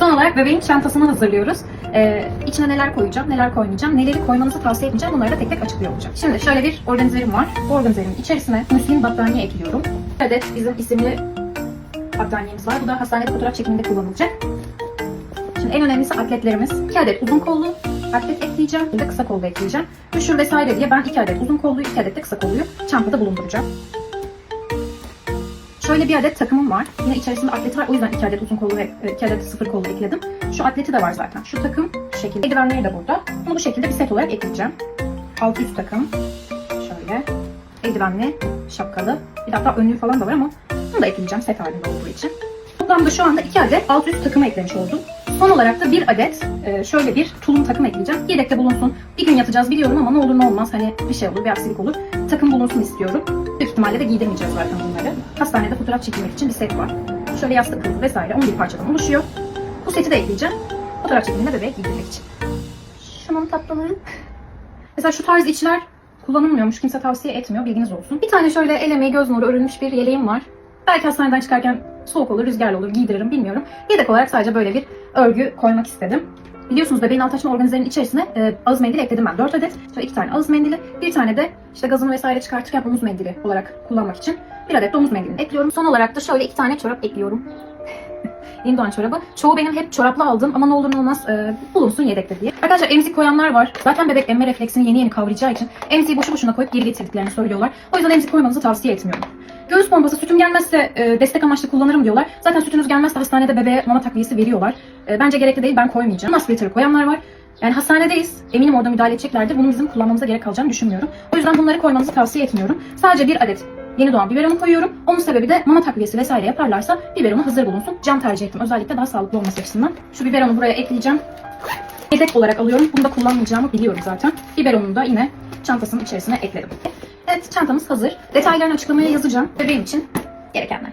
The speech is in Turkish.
Son olarak bebeğin çantasını hazırlıyoruz. Ee, içine neler koyacağım, neler koymayacağım, neleri koymanızı tavsiye etmeyeceğim. Bunları da tek tek açıklıyor olacağım. Şimdi şöyle bir organizerim var. Bu organizerin içerisine müslim battaniye ekliyorum. Bir adet bizim isimli battaniyemiz var. Bu da hastanede fotoğraf çekiminde kullanılacak. Şimdi en önemlisi atletlerimiz. 2 adet uzun kollu atlet ekleyeceğim. Bir de kısa kollu ekleyeceğim. Üşür vesaire diye ben 2 adet uzun kolluyu, 2 adet de kısa kolluyu çantada bulunduracağım. Şöyle bir adet takımım var. Yine içerisinde atleti var. O yüzden 2 adet uzun kollu ve 2 adet sıfır kollu ekledim. Şu atleti de var zaten. Şu takım şu şekilde. Eldivenleri de burada. Bunu bu şekilde bir set olarak ekleyeceğim. Alt üst takım. Şöyle. Eldivenli, şapkalı. Bir de hatta önlüğü falan da var ama bunu da ekleyeceğim set halinde olduğu için. Toplamda şu anda 2 adet alt üst takımı eklemiş oldum. Son olarak da bir adet e, şöyle bir tulum takım ekleyeceğim. Yedekte bulunsun. Bir gün yatacağız biliyorum ama ne olur ne olmaz hani bir şey olur bir aksilik olur. Takım bulunsun istiyorum. Büyük ihtimalle de giydirmeyeceğiz zaten bunları. Hastanede fotoğraf çekilmek için bir set var. Şöyle yastık kılıfı vesaire 11 parçadan oluşuyor. Bu seti de ekleyeceğim. Fotoğraf çekiminde bebeğe giydirmek için. Şunun tatlılığı. Mesela şu tarz içler kullanılmıyormuş. Kimse tavsiye etmiyor. Bilginiz olsun. Bir tane şöyle el emeği göz nuru örülmüş bir yeleğim var. Belki hastaneden çıkarken soğuk olur, rüzgarlı olur, giydiririm bilmiyorum. Yedek olarak sadece böyle bir örgü koymak istedim. Biliyorsunuz bebeğin alt açma organizerin içerisine e, ağız mendili ekledim ben 4 adet. Şöyle iki tane ağız mendili, bir tane de işte gazını vesaire çıkartırken omuz mendili olarak kullanmak için bir adet de omuz mendilini ekliyorum. Son olarak da şöyle iki tane çorap ekliyorum. Yeni doğan çorabı. Çoğu benim hep çoraplı aldım ama ne olur ne olmaz e, bulunsun yedekte diye. Arkadaşlar emzik koyanlar var. Zaten bebek emme refleksini yeni yeni kavrayacağı için emziği boşu boşuna koyup geri getirdiklerini söylüyorlar. O yüzden emzik koymanızı tavsiye etmiyorum. Göğüs pompası sütüm gelmezse e, destek amaçlı kullanırım diyorlar. Zaten sütünüz gelmezse hastanede bebeğe mama takviyesi veriyorlar. E, bence gerekli değil ben koymayacağım. Aspiratörü koyanlar var. Yani hastanedeyiz. Eminim orada müdahale edeceklerdir. Bunun bizim kullanmamıza gerek kalacağını düşünmüyorum. O yüzden bunları koymanızı tavsiye etmiyorum. Sadece bir adet yeni doğan biberonu koyuyorum. Onun sebebi de mama takviyesi vesaire yaparlarsa biberonu hazır bulunsun. Cam tercih ettim. Özellikle daha sağlıklı olması açısından. Şu biberonu buraya ekleyeceğim. Yedek olarak alıyorum. Bunu da kullanmayacağımı biliyorum zaten. Biberonunu da yine çantasının içerisine ekledim. Evet çantamız hazır. Detaylarını açıklamaya yazacağım. Bebeğim için gerekenler.